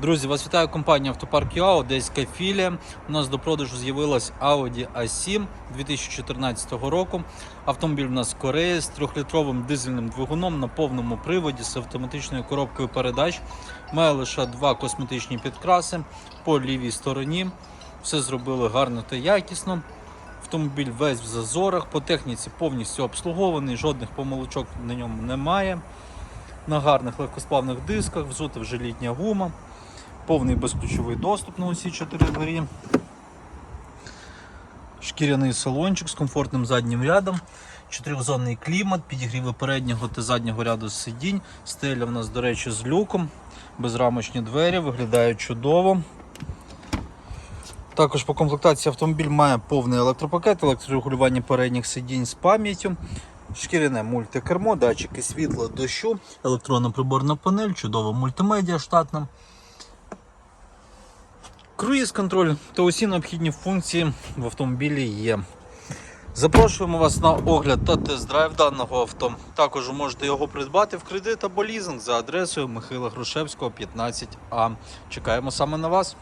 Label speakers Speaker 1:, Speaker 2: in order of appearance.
Speaker 1: Друзі, вас вітає компанія Автопарк ЮА, Одеська філія. У нас до продажу з'явилась Audi A7 2014 року. Автомобіль у нас Корея з 3-літровим дизельним двигуном на повному приводі з автоматичною коробкою передач. Має лише два косметичні підкраси по лівій стороні. Все зробили гарно та якісно. Автомобіль весь в зазорах, по техніці повністю обслугований, жодних помилочок на ньому немає. На гарних легкосплавних дисках, взута вже літня гума, повний безключовий доступ на усі чотири двері. Шкіряний салончик з комфортним заднім рядом, чотирьохзонний клімат, підігріви переднього та заднього ряду сидінь. Стеля в нас, до речі, з люком, безрамочні двері, виглядають чудово. Також по комплектації автомобіль має повний електропакет, електрорегулювання передніх сидінь з пам'яттю, шкіряне мультикермо, датчики світла, дощу, електронна приборна панель, чудова мультимедіа штатна. Круїз контроль та усі необхідні функції в автомобілі є. Запрошуємо вас на огляд та тест-драйв даного авто. Також можете його придбати в кредит або лізинг за адресою Михайла Грушевського, 15А. Чекаємо саме на вас.